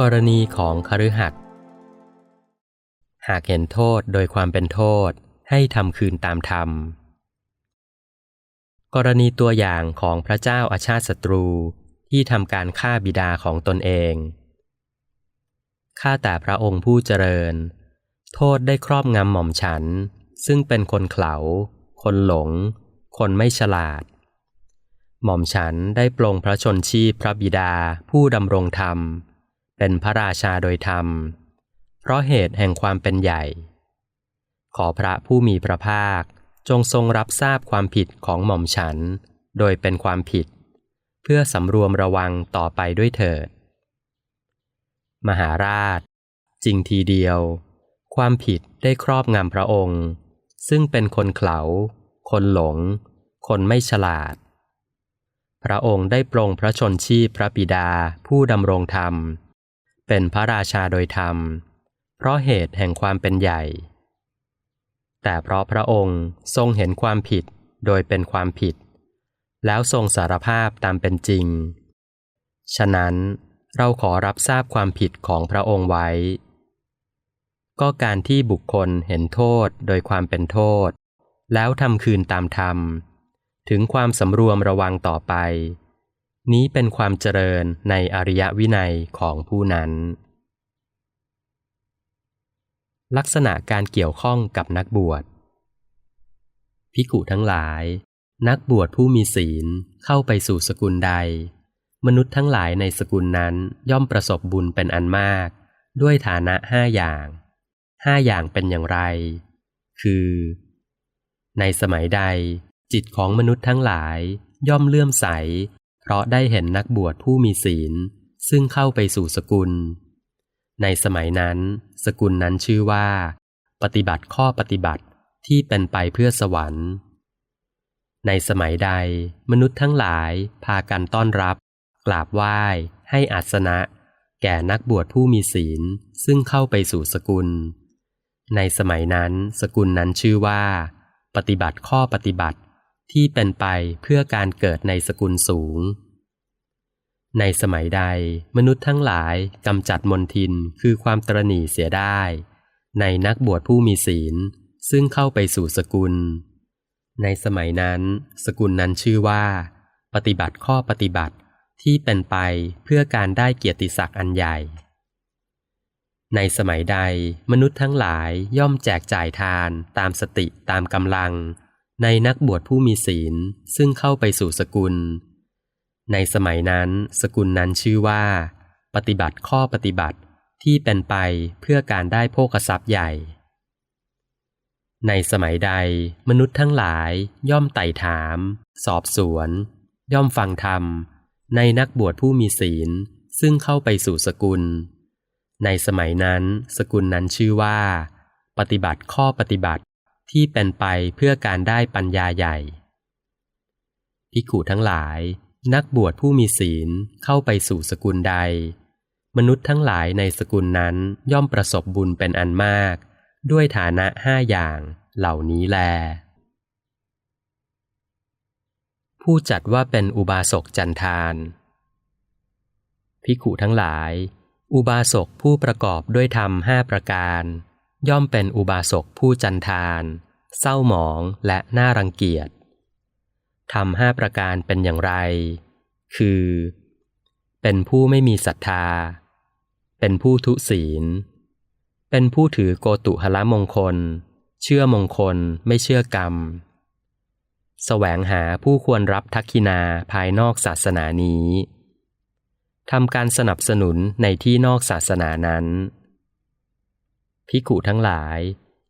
กรณีของคฤหัสถ์หากเห็นโทษโดยความเป็นโทษให้ทำคืนตามธรรม กรณีตัวอย่างของพระเจ้าอาชาติศัตรูที่ทำการฆ่าบิดาของตนเอง ข้าแต่พระองค์ผู้เจริญ โทษได้ครอบงำหม่อมฉัน ซึ่งเป็นคนเขลา คนหลง คนไม่ฉลาด หม่อมฉันได้ปลงพระชนชีพพระบิดาผู้ดำรงธรรม เป็นพระราชาโดยธรรม เพราะเหตุแห่งความเป็นใหญ่ ขอพระผู้มีพระภาคจงทรงรับทราบความผิดของหม่อมฉัน โดยเป็นความผิด เพื่อสำรวมระวังต่อไปด้วยเถิด มหาราช จริงทีเดียว ความผิดได้ครอบงำพระองค์ ซึ่งเป็นคนเขลาคนหลง คนไม่ฉลาด พระองค์ได้ปรงพระชนชีพพระบิดาผู้ดำรงธรรม เป็นพระราชาโดยธรรม เพราะเหตุแห่งความเป็นใหญ่ แต่เพราะพระองค์ทรงเห็นความผิดโดยเป็นความผิด แล้วทรงสารภาพตามเป็นจริง ฉะนั้นเราขอรับทราบความผิดของพระองค์ไว้ ก็การที่บุคคลเห็นโทษโดยความเป็นโทษ แล้วทำคืนตามธรรม ถึงความสำรวมระวังต่อไป นี้เป็นความเจริญในอริยวินัยของผู้นั้น ลักษณะการเกี่ยวข้องกับนักบวชพิกุทั้งหลาย นักบวชผู้มีศีลเข้าไปสู่สกุลใด มนุษย์ทั้งหลายในสกุลนั้นย่อมประสบบุญเป็นอันมาก ด้วยฐานะห้าอย่างห้าอย่างเป็นอย่างไร คือ ในสมัยใดจิตของมนุษย์ทั้งหลายย่อมเลื่อมใส เพราะได้เห็นนักบวชผู้มีศีล ซึ่งเข้าไปสู่สกุล ในสมัยนั้น สกุลนั้นชื่อว่า ปฏิบัติข้อปฏิบัติที่เป็นไปเพื่อสวรรค์ ในสมัยใดมนุษย์ทั้งหลายพากันต้อนรับ กราบไหว้ ให้อาสนะ แก่นักบวชผู้มีศีล ซึ่งเข้าไปสู่สกุล ในสมัยนั้น สกุลนั้นชื่อว่า ปฏิบัติข้อปฏิบัติ ที่เป็นไปเพื่อการเกิดในสกุลสูง ในสมัยใดมนุษย์ทั้งหลายกำจัดมนทินคือความตรณีเสียได้ ในนักบวชผู้มีศีล ซึ่งเข้าไปสู่สกุล ในสมัยนั้น สกุลนั้นชื่อว่า ปฏิบัติข้อปฏิบัติที่เป็นไปเพื่อการได้เกียรติศักดิ์อันใหญ่ ในสมัยใดมนุษย์ทั้งหลายย่อมแจกจ่ายทานตามสติตามกำลัง ในนักบวชผู้มีศีลซึ่งเข้าไปสู่สกุล ในสมัยนั้นสกุลนั้นชื่อว่า ปฏิบัติข้อปฏิบัติที่เป็นไปเพื่อการได้โภคทรัพย์ใหญ่ ในสมัยใดมนุษย์ทั้งหลายย่อมไต่ถาม สอบสวน ย่อมฟังธรรม ในนักบวชผู้มีศีลซึ่งเข้าไปสู่สกุล ในสมัยนั้น สกุลนั้นชื่อว่า ปฏิบัติข้อปฏิบัติ ที่เป็นไปเพื่อการได้ปัญญาใหญ่ภิกขุทั้งหลาย นักบวชผู้มีศีลเข้าไปสู่สกุลใด มนุษย์ทั้งหลายในสกุลนั้นย่อมประสบบุญเป็นอันมาก ด้วยฐานะห้าอย่างเหล่านี้แล ผู้จัดว่าเป็นอุบาสกจันทานภิกขุทั้งหลาย อุบาสกผู้ประกอบด้วยธรรมห้าประการ ย่อมเป็นอุบาสกผู้จันทาน เศร้าหมองและน่ารังเกียจทำห้าประการเป็นอย่างไร คือ เป็นผู้ไม่มีศรัทธา เป็นผู้ทุศีล เป็นผู้ถือโกตุหละมงคล เชื่อมงคลไม่เชื่อกรรมแสวงหาผู้ควรรับทักขินาภายนอกศาสนานี้ทำการสนับสนุนในที่นอกศาสนานั้น พิกุทั้งหลาย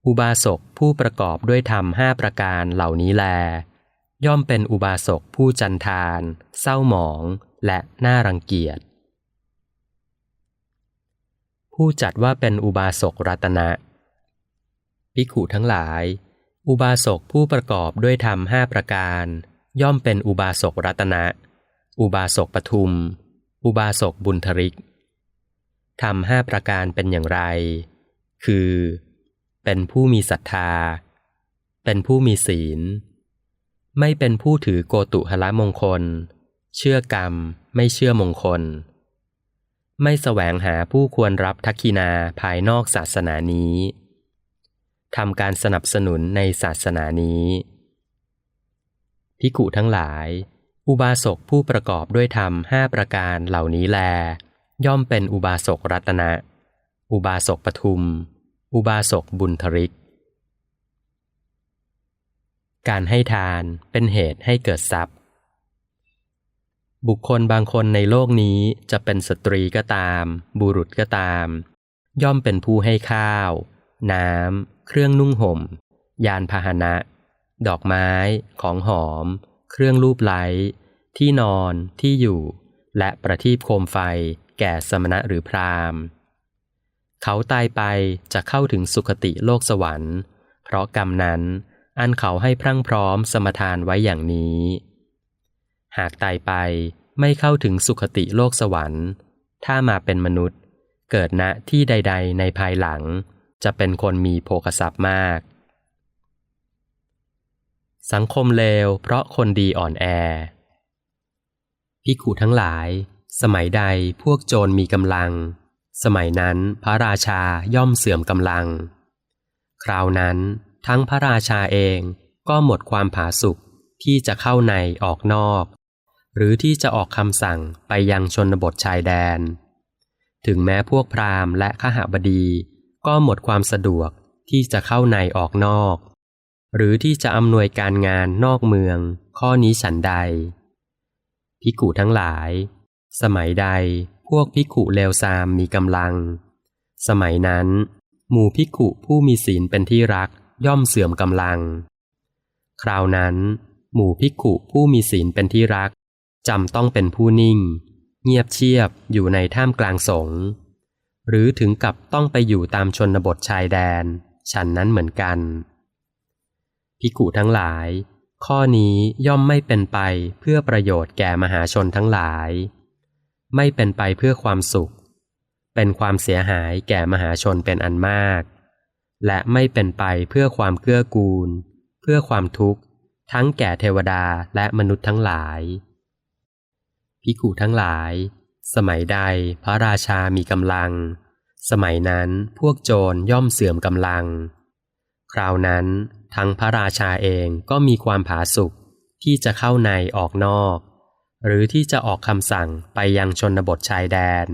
อุบาสกผู้ประกอบด้วยธรรมห้าประการเหล่านี้แล ย่อมเป็นอุบาสกผู้จันทาน เศร้าหมองและน่ารังเกียจ ผู้จัดว่าเป็นอุบาสกรัตนะพิกุทั้งหลาย อุบาสกผู้ประกอบด้วยธรรมห้าประการ ย่อมเป็นอุบาสกรัตนะ อุบาสกปทุม อุบาสกบุญทริกทำห้าประการเป็นอย่างไร คือ เป็นผู้มีศรัทธา เป็นผู้มีศีล ไม่เป็นผู้ถือโกตุหละมงคล เชื่อกรรม ไม่เชื่อมงคล ไม่แสวงหาผู้ควรรับทักขินาภายนอกศาสนานี้ทำการสนับสนุนในศาสนานี้พิกุทั้งหลาย อุบาสกผู้ประกอบด้วยธรรมห้าประการเหล่านี้แล ย่อมเป็นอุบาสกรัตนะ อุบาสกปทุม อุบาสกบุญทริก การให้ทานเป็นเหตุให้เกิดทรัพย์ บุคคลบางคนในโลกนี้จะเป็นสตรีก็ตาม บุรุษก็ตาม ย่อมเป็นผู้ให้ข้าว น้ำ เครื่องนุ่งห่ม ยานพาหนะ ดอกไม้ ของหอม เครื่องรูปไล้ ที่นอน ที่อยู่ และประทีปโคมไฟ แก่สมณะหรือพราหมณ์ เขาตายไปจะเข้าถึงสุคติโลกสวรรค์ เพราะกรรมนั้นอันเขาให้พรั่งพร้อมสมทานไว้อย่างนี้ หากตายไปไม่เข้าถึงสุคติโลกสวรรค์ ถ้ามาเป็นมนุษย์ เกิดณที่ใด ๆ ในภายหลัง จะเป็นคนมีโภคทรัพย์มาก สังคมเลวเพราะคนดีอ่อนแอพิกุทั้งหลาย สมัยใดพวกโจรมีกำลัง สมัยนั้นพระราชาย่อมเสื่อมกำลัง คราวนั้นทั้งพระราชาเองก็หมดความผาสุกที่จะเข้าในออกนอก หรือที่จะออกคำสั่งไปยังชนบทชายแดน ถึงแม้พวกพราหมณ์และขหบดีก็หมดความสะดวกที่จะเข้าในออกนอก หรือที่จะอำนวยการงานนอกเมือง ข้อนี้ฉันใดพิกุทั้งหลาย สมัยใด วกพิกุเลวซามมีกำลัง สมัยนั้น หมู่พิกุผู้มีศีลเป็นที่รักย่อมเสื่อมกำลัง คราวนั้น หมู่พิกุผู้มีศีลเป็นที่รักจำต้องเป็นผู้นิ่ง เงียบเชียบอยู่ในท่ามกลางสงฆ์หรือถึงกับต้องไปอยู่ตามชนบทชายแดน ฉันนั้นเหมือนกัน พิกุทั้งหลาย ข้อนี้ย่อมไม่เป็นไปเพื่อประโยชน์แก่มหาชนทั้งหลาย ไม่เป็นไปเพื่อความสุข เป็นความเสียหายแก่มหาชนเป็นอันมาก และไม่เป็นไปเพื่อความเกื้อกูล เพื่อความทุกข์ ทั้งแก่เทวดาและมนุษย์ทั้งหลายพิกุทั้งหลาย สมัยใดพระราชามีกำลัง สมัยนั้นพวกโจรย่อมเสื่อมกำลัง คราวนั้นทั้งพระราชาเองก็มีความผาสุกที่จะเข้าในออกนอก หรือที่จะออกคำสั่งไปยังชนบทชายแดน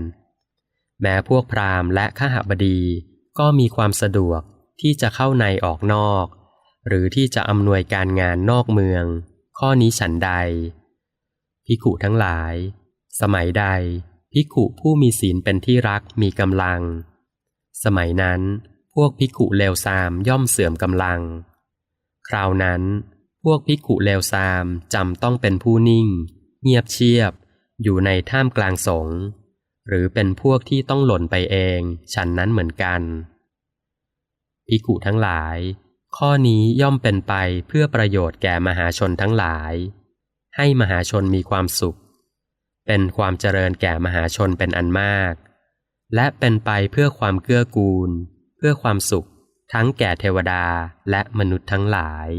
แม้พวกพราหมณ์และข้าหบดีก็มีความสะดวกที่จะเข้าในออกนอก หรือที่จะอำนวยการงานนอกเมือง ข้อนี้ฉันใด พิขุทั้งหลาย สมัยใดพิขุผู้มีศีลเป็นที่รักมีกำลัง สมัยนั้น พวกพิขุเลวซามย่อมเสื่อมกำลัง คราวนั้น พวกพิขุเลวซามจำต้องเป็นผู้นิ่ง เงียบเชียบ อยู่ในท่ามกลางสงฆ์หรือเป็นพวกที่ต้องหล่นไปเอง ฉันนั้นเหมือนกันพิกุทั้งหลาย ข้อนี้ย่อมเป็นไปเพื่อประโยชน์แก่มหาชนทั้งหลาย ให้มหาชนมีความสุข เป็นความเจริญแก่มหาชนเป็นอันมาก และเป็นไปเพื่อความเกื้อกูล เพื่อความสุข ทั้งแก่เทวดาและมนุษย์ทั้งหลาย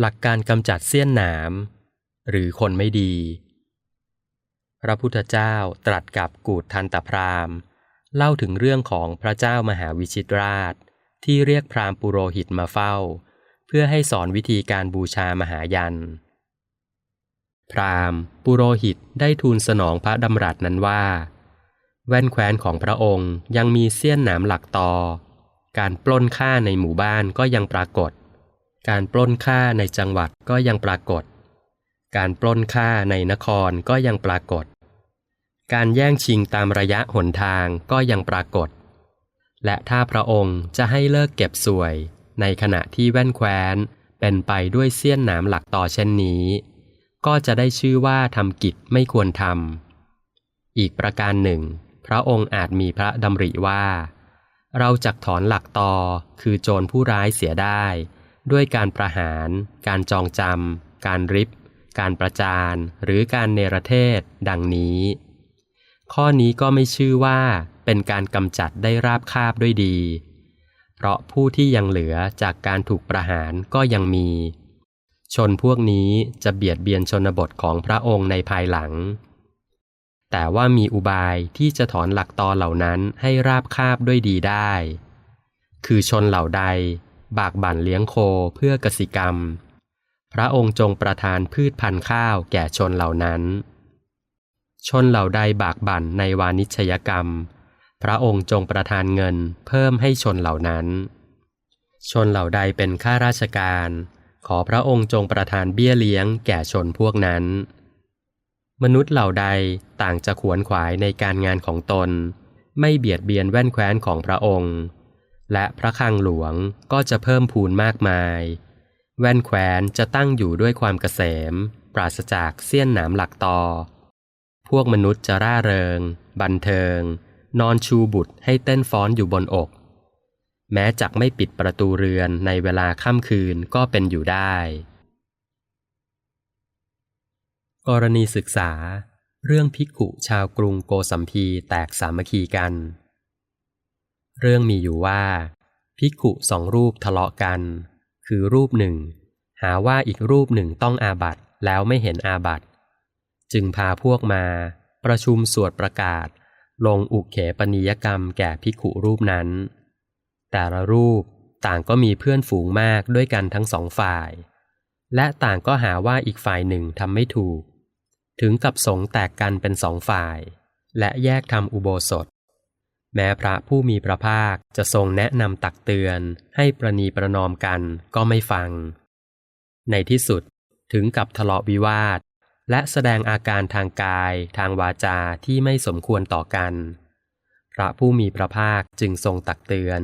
หลักการกำจัดเสี้ยนหนาม หรือคนไม่ดี พระพุทธเจ้าตรัสกับกูฏทันตพราหมณ์ เล่าถึงเรื่องของพระเจ้ามหาวิชิตราช ที่เรียกพราหมณ์ปุโรหิตมาเฝ้า เพื่อให้สอนวิธีการบูชามหายัน พราหมณ์ ปุโรหิตได้ทูลสนองพระดำรัสนั้นว่า แว่นแคว้นของพระองค์ยังมีเสี้ยนหนามหลักตอ การปล้นฆ่าในหมู่บ้านก็ยังปรากฏ การปล้นฆ่าในจังหวัดก็ยังปรากฏ การปล้นฆ่าในนครก็ยังปรากฏ การแย่งชิงตามระยะหนทางก็ยังปรากฏ และถ้าพระองค์จะให้เลิกเก็บสวย ในขณะที่แว่นแคว้น เป็นไปด้วยเสี้ยนหนามหลักต่อเช่นนี้ ก็จะได้ชื่อว่าทำกิจไม่ควรทำอีกประการหนึ่ง พระองค์อาจมีพระดำริว่า เราจักถอนหลักตอคือโจรผู้ร้ายเสียได้ ด้วยการประหาร การจองจำ การริบ การประจาน หรือการเนรเทศ ดังนี้ ข้อนี้ก็ไม่ชื่อว่าเป็นการกำจัดได้ราบคาบด้วยดี เพราะผู้ที่ยังเหลือจากการถูกประหารก็ยังมี ชนพวกนี้จะเบียดเบียนชนบทของพระองค์ในภายหลัง แต่ว่ามีอุบายที่จะถอนหลักตอเหล่านั้นให้ราบคาบด้วยดีได้ คือชนเหล่าใด บากบั่นเลี้ยงโคเพื่อกสิกรรม พระองค์จงประทานพืชพันธุ์ข้าวแก่ชนเหล่านั้น ชนเหล่าใดบากบั่นในวานิชยกรรม พระองค์จงประทานเงินเพิ่มให้ชนเหล่านั้น ชนเหล่าใดเป็นข้าราชการ ขอพระองค์จงประทานเบี้ยเลี้ยงแก่ชนพวกนั้น มนุษย์เหล่าใดต่างจะขวนขวายในการงานของตน ไม่เบียดเบียนแว่นแคว้นของพระองค์ และพระคลังหลวงก็จะเพิ่มพูนมากมาย แว่นแคว้นจะตั้งอยู่ด้วยความเกษม ปราศจากเสี้ยนหนามหลักตอ พวกมนุษย์จะร่าเริง บันเทิง นอนชูบุตรให้เต้นฟ้อนอยู่บนอก แม้จักไม่ปิดประตูเรือนในเวลาค่ำคืนก็เป็นอยู่ได้ กรณีศึกษา เรื่องภิกขุชาวกรุงโกสัมพีแตกสามัคคีกัน เรื่องมีอยู่ว่า ภิกขุสองรูปทะเลาะกัน คือรูปหนึ่ง หาว่าอีกรูปหนึ่งต้องอาบัตแล้วไม่เห็นอาบัตจึงพาพวกมา ประชุมสวดประกาศ ลงอุกเขปนิยกรรมแก่ภิกขุรูปนั้น แต่ละรูปต่างก็มีเพื่อนฝูงมากด้วยกันทั้งสองฝ่าย และต่างก็หาว่าอีกฝ่ายหนึ่งทำไม่ถูก ถึงกับสงแตกกันเป็นสองฝ่าย และแยกทำอุโบสถ แม้พระผู้มีพระภาคจะทรงแนะนำตักเตือน ให้ประนีประนอมกันก็ไม่ฟัง ในที่สุดถึงกับทะเลาะวิวาท และแสดงอาการทางกายทางวาจาที่ไม่สมควรต่อกัน พระผู้มีพระภาคจึงทรงตักเตือน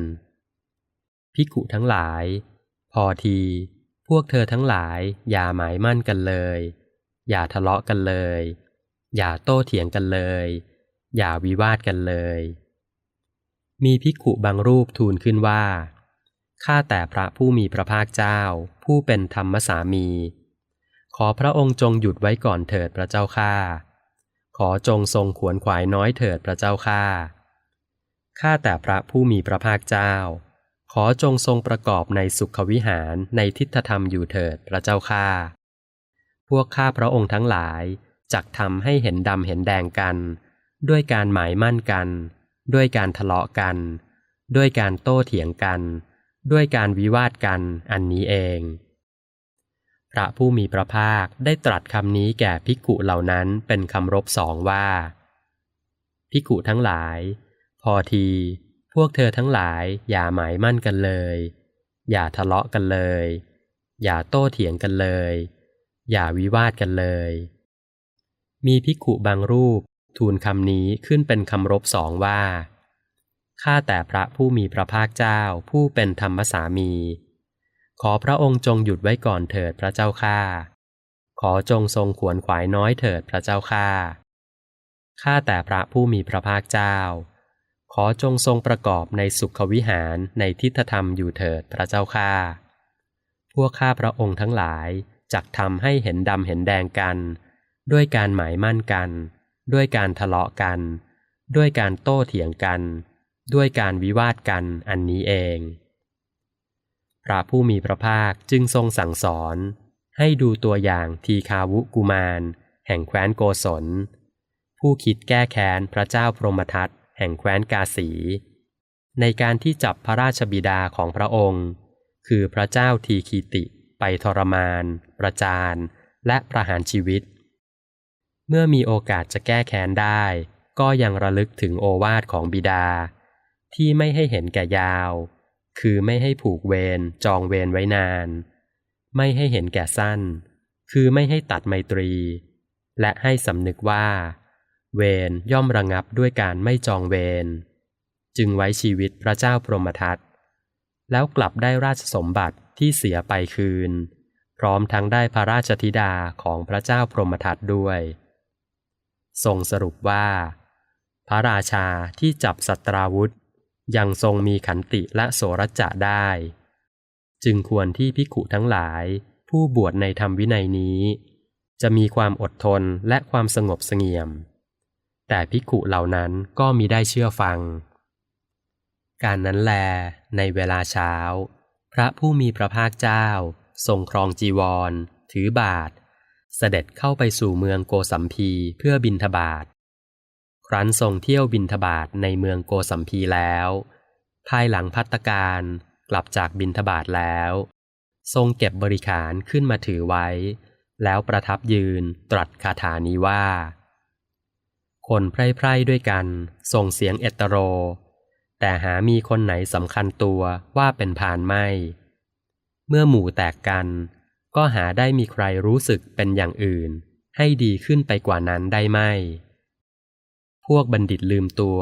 ภิกุทั้งหลาย พอที พวกเธอทั้งหลายอย่าหมายมั่นกันเลย อย่าทะเลาะกันเลย อย่าโต้เถียงกันเลย อย่าวิวาทกันเลย มีภิกขุบางรูปทูลขึ้นว่า ข้าแต่พระผู้มีพระภาคเจ้า ผู้เป็นธรรมสามี ขอพระองค์จงหยุดไว้ก่อนเถิดพระเจ้าข้า ขอจงทรงขวนขวายน้อยเถิดพระเจ้าข้า ข้าแต่พระผู้มีพระภาคเจ้า ขอจงทรงประกอบในสุขวิหารในทิฏฐธรรมอยู่เถิดพระเจ้าข้า พวกข้าพระองค์ทั้งหลายจักทำให้เห็นดำเห็นแดงกัน ด้วยการหมายมั่นกัน ด้วยการทะเลาะกัน ด้วยการโต้เถียงกัน ด้วยการวิวาทกันอันนี้เอง พระผู้มีพระภาคได้ตรัสคำนี้แก่ภิกขุเหล่านั้นเป็นคำรบสองว่า ภิกขุทั้งหลาย พอที พวกเธอทั้งหลายอย่าหมายมั่นกันเลย อย่าทะเลาะกันเลย อย่าโต้เถียงกันเลย อย่าวิวาทกันเลยมีภิกขุบางรูป ทูลคำนี้ขึ้นเป็นคำรบสองว่า ข้าแต่พระผู้มีพระภาคเจ้าผู้เป็นธรรมสามี ขอพระองค์จงหยุดไว้ก่อนเถิดพระเจ้าข้า ขอจงทรงขวนขวายน้อยเถิดพระเจ้าข้า ข้าแต่พระผู้มีพระภาคเจ้า ขอจงทรงประกอบในสุขวิหารในทิฏฐธรรมอยู่เถิดพระเจ้าข้า พวกข้าพระองค์ทั้งหลายจักทำให้เห็นดำเห็นแดงกัน ด้วยการหมายมั่นกัน ด้วยการทะเลาะกัน ด้วยการโต้เถียงกัน ด้วยการวิวาทกันอันนี้เอง พระผู้มีพระภาคจึงทรงสั่งสอน ให้ดูตัวอย่างทีคาวุกุมาร แห่งแคว้นโกศล ผู้คิดแก้แค้นพระเจ้าพรหมทัตแห่งแคว้นกาสี ในการที่จับพระราชบิดาของพระองค์ คือพระเจ้าทีคีติไปทรมาน ประจานและประหารชีวิต เมื่อมีโอกาสจะแก้แค้นได้ ก็ยังระลึกถึงโอวาทของบิดา ที่ไม่ให้เห็นแก่ยาว คือไม่ให้ผูกเวรจองเวรไว้นาน ไม่ให้เห็นแก่สั้น คือไม่ให้ตัดไมตรี และให้สำนึกว่า เวรย่อมระงับด้วยการไม่จองเวรจึงไว้ชีวิตพระเจ้าพรหมทัตแล้วกลับได้ราชสมบัติที่เสียไปคืน พร้อมทั้งได้พระราชธิดาของพระเจ้าพรหมทัตด้วย ทรงสรุปว่า พระราชาที่จับสัตราวุธ ยังทรงมีขันติและโสรจะได้ จึงควรที่ภิขุทั้งหลายผู้บวชในธรรมวินัยนี้ จะมีความอดทนและความสงบเสงี่ยม แต่ภิขุเหล่านั้นก็มีได้เชื่อฟัง การนั้นแล ในเวลาเช้า พระผู้มีพระภาคเจ้าทรงครองจีวร ถือบาท เสด็จเข้าไปสู่เมืองโกสัมพีเพื่อบินทบาทครั้นทรงเที่ยวบินทบาทในเมืองโกสัมพีแล้ว ภายหลังพัตการกลับจากบินทบาทแล้ว ทรงเก็บบริขารขึ้นมาถือไว้ แล้วประทับยืนตรัสคาถานี้ว่า คนไพร่ๆด้วยกันส่งเสียงเอตโร แต่หามีคนไหนสำคัญตัวว่าเป็นพานไม่ เมื่อหมู่แตกกัน ก็หาได้มีใครรู้สึกเป็นอย่างอื่น ให้ดีขึ้นไปกว่านั้นได้ไหมพวกบัณฑิตลืมตัว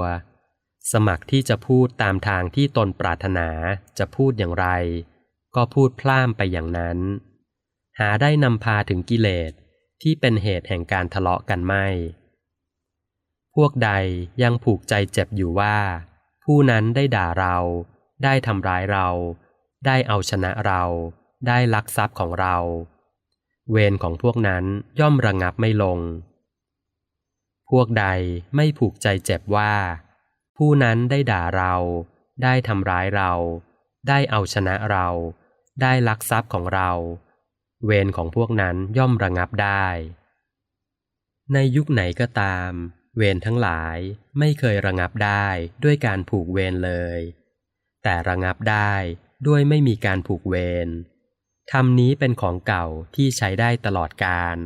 สมัครที่จะพูดตามทางที่ตนปรารถนาจะพูดอย่างไร ก็พูดพล่ามไปอย่างนั้น หาได้นำพาถึงกิเลสที่เป็นเหตุแห่งการทะเลาะกันไม่ พวกใดยังผูกใจเจ็บอยู่ว่า ผู้นั้นได้ด่าเรา ได้ทำร้ายเรา ได้เอาชนะเรา ได้ลักทรัพย์ของเรา เวรของพวกนั้นย่อมระงับไม่ลง พวกใดไม่ผูกใจเจ็บว่า ผู้นั้นได้ด่าเรา ได้ทำร้ายเรา ได้เอาชนะเรา ได้ลักทรัพย์ของเรา เวรของพวกนั้นย่อมระงับได้ ในยุคไหนก็ตาม เวรทั้งหลายไม่เคยระงับได้ด้วยการผูกเวรเลย แต่ระงับได้ด้วยไม่มีการผูกเวร ธรรมนี้เป็นของเก่าที่ใช้ได้ตลอดกาล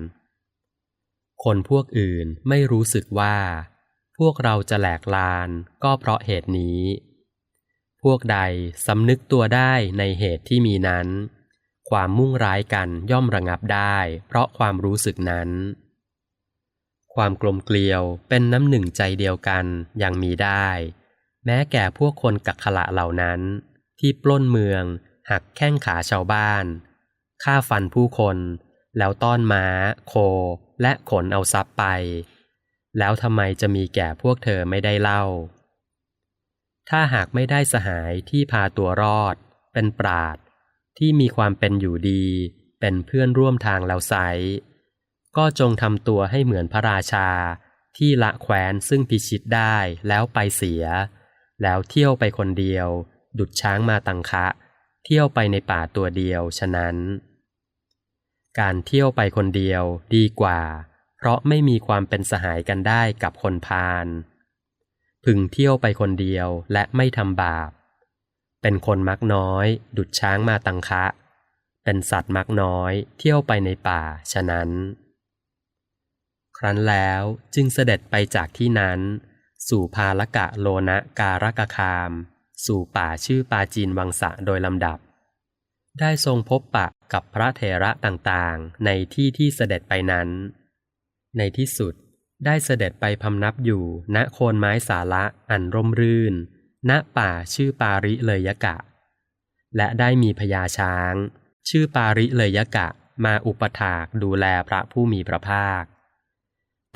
คนพวกอื่นไม่รู้สึกว่า พวกเราจะแหลกลานก็เพราะเหตุนี้ พวกใดสำนึกตัวได้ในเหตุที่มีนั้น ความมุ่งร้ายกันย่อมระงับได้ เพราะความรู้สึกนั้น ความกลมเกลียวเป็นน้ำหนึ่งใจเดียวกันยังมีได้ แม้แก่พวกคนกักขละเหล่านั้น ที่ปล้นเมืองหักแข้งขาชาวบ้าน ฆ่าฟันผู้คน แล้วต้อนม้า โค และขนเอาทรัพย์ไป แล้วทำไมจะมีแก่พวกเธอไม่ได้เล่า ถ้าหากไม่ได้สหายที่พาตัวรอด เป็นปราดที่มีความเป็นอยู่ดี เป็นเพื่อนร่วมทางแล้วไซก็จงทำตัวให้เหมือนพระราชา ที่ละแคว้นซึ่งพิชิตได้แล้วไปเสีย แล้วเที่ยวไปคนเดียว ดุดช้างมาตังคะ เที่ยวไปในป่าตัวเดียวฉะนั้น การเที่ยวไปคนเดียวดีกว่า เพราะไม่มีความเป็นสหายกันได้กับคนพาลพึงเที่ยวไปคนเดียวและไม่ทำบาป เป็นคนมักน้อย ดุดช้างมาตังคะ เป็นสัตว์มักน้อยเที่ยวไปในป่าฉะนั้น ครั้นแล้วจึงเสด็จไปจากที่นั้น สู่พาลกะโลนะการกคาม สู่ป่าชื่อปาจีนวังสะโดยลำดับ ได้ทรงพบปะกับพระเถระต่างๆ ในที่ที่เสด็จไปนั้น ในที่สุดได้เสด็จไปพำนับอยู่ณโคนไม้สาระอันร่มรื่น ณป่าชื่อปาริเลยกะ และได้มีพญาช้าง ชื่อปาริเลยยกะมาอุปถากดูแลพระผู้มีพระภาค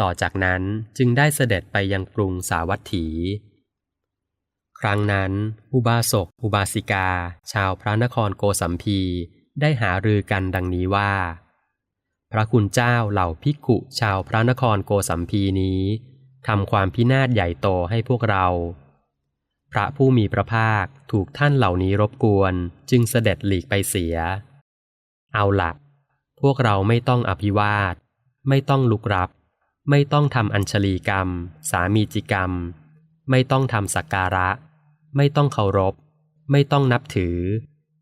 ต่อจากนั้นจึงได้เสด็จไปยังกรุงสาวัตถี ครั้งนั้น อุบาสก อุบาสิกา ชาวพระนครโกสัมพี ได้หารือกันดังนี้ว่า พระคุณเจ้าเหล่าภิกุชาวพระนครโกสัมพีนี้ทำความพินาศใหญ่โตให้พวกเรา พระผู้มีพระภาคถูกท่านเหล่านี้รบกวนจึงเสด็จหลีกไปเสีย เอาละพวกเราไม่ต้องอภิวาท ไม่ต้องลุกรับ ไม่ต้องทำอัญชลีกรรม สามีจิกรรม ไม่ต้องทำสักการะ ไม่ต้องเคารพ ไม่ต้องนับถือ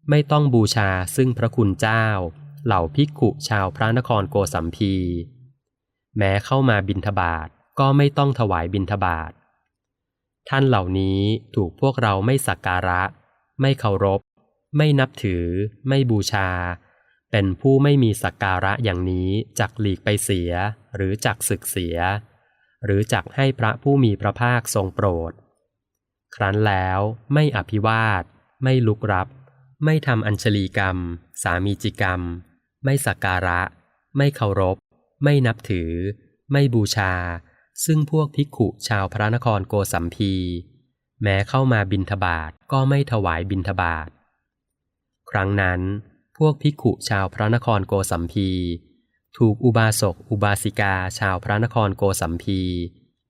ไม่ต้องบูชาซึ่งพระคุณเจ้า เหล่าภิกขุชาวพระนครโกสัมพี แม้เข้ามาบินทบาทก็ไม่ต้องถวายบินทบาท ท่านเหล่านี้ถูกพวกเราไม่สักการะ ไม่เคารพ ไม่นับถือ ไม่บูชา เป็นผู้ไม่มีสักการะอย่างนี้จักหลีกไปเสีย หรือจักศึกเสีย หรือจักให้พระผู้มีพระภาคทรงโปรด ครั้นแล้วไม่อภิวาท ไม่ลุกรับ ไม่ทำอัญชลีกรรม สามีจิกรรม ไม่สักการะ ไม่เคารพ ไม่นับถือ ไม่บูชา ซึ่งพวกภิกขุชาวพระนครโกสัมพี แม้เข้ามาบินทบาทก็ไม่ถวายบินทบาท ครั้งนั้นพวกภิกขุชาวพระนครโกสัมพี ถูกอุบาสกอุบาสิกาชาวพระนครโกสัมพี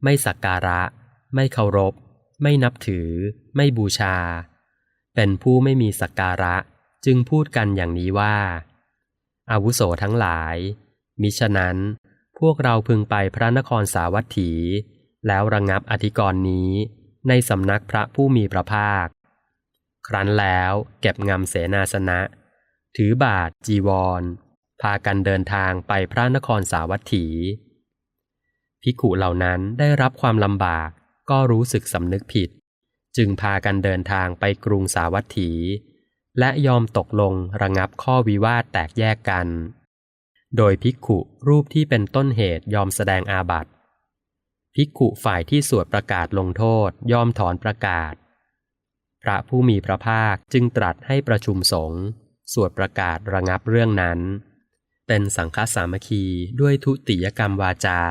ไม่สักการะ ไม่เคารพ ไม่นับถือ ไม่บูชา เป็นผู้ไม่มีสักการะจึงพูดกันอย่างนี้ว่า อาวุโสทั้งหลาย มิฉะนั้น พวกเราพึงไปพระนครสาวัตถี แล้วระงงับอธิกรณ์นี้ในสำนักพระผู้มีพระภาค ครั้นแล้วเก็บงำเสนาสนะ ถือบาทจีวร พากันเดินทางไปพระนครสาวัตถี ภิกขุเหล่านั้นได้รับความลำบาก ก็รู้สึกสำนึกผิด จึงพากันเดินทางไปกรุงสาวัตถี และยอมตกลงระงับข้อวิวาทแตกแยกกัน โดยภิกขุรูปที่เป็นต้นเหตุยอมแสดงอาบัติภิกขุฝ่ายที่สวดประกาศลงโทษยอมถอนประกาศ พระผู้มีพระภาคจึงตรัสให้ประชุมสงฆ์สวดประกาศระงับเรื่องนั้น เป็นสังฆสามัคคีด้วยทุติยกรรมวาจา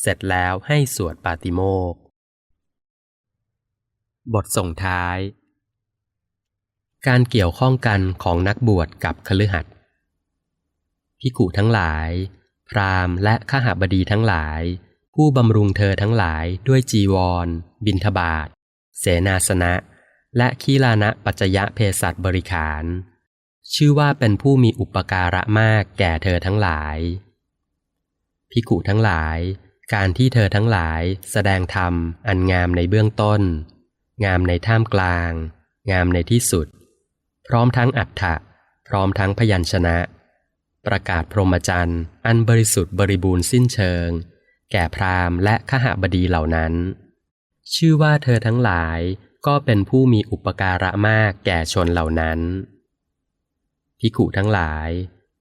เสร็จแล้วให้สวดปาติโมก บทส่งท้าย การเกี่ยวข้องกันของนักบวชกับคฤหัสถ์พิกุทั้งหลาย พราหมณ์และข้าหบดีทั้งหลาย ผู้บำรุงเธอทั้งหลายด้วยจีวร บิณฑบาตเสนาสนะ และคีลานะปัจจยะเพศัตบริขาร ชื่อว่าเป็นผู้มีอุปการะมากแก่เธอทั้งหลายพิกุทั้งหลาย การที่เธอทั้งหลายแสดงธรรมอันงามในเบื้องต้น งามในท่ามกลาง งามในที่สุด พร้อมทั้งอัฏฐะพร้อมทั้งพยัญชนะ ประกาศพรหมจรรย์ อันบริสุทธิ์บริบูรณ์สิ้นเชิง แก่พราหมณ์และขหบดีเหล่านั้น ชื่อว่าเธอทั้งหลายก็เป็นผู้มีอุปการะมากแก่ชนเหล่านั้นพิกุทั้งหลาย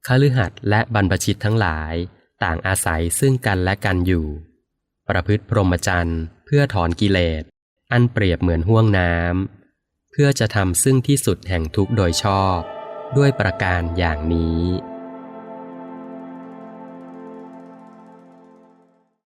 คฤหัสถ์และบรรพชิตทั้งหลายต่างอาศัยซึ่งกันและกันอยู่ ประพฤติพรหมจรรย์เพื่อถอนกิเลส อันเปรียบเหมือนห่วงน้ำเพื่อจะทำซึ่งที่สุดแห่งทุกโดยชอบ ด้วยประการอย่างนี้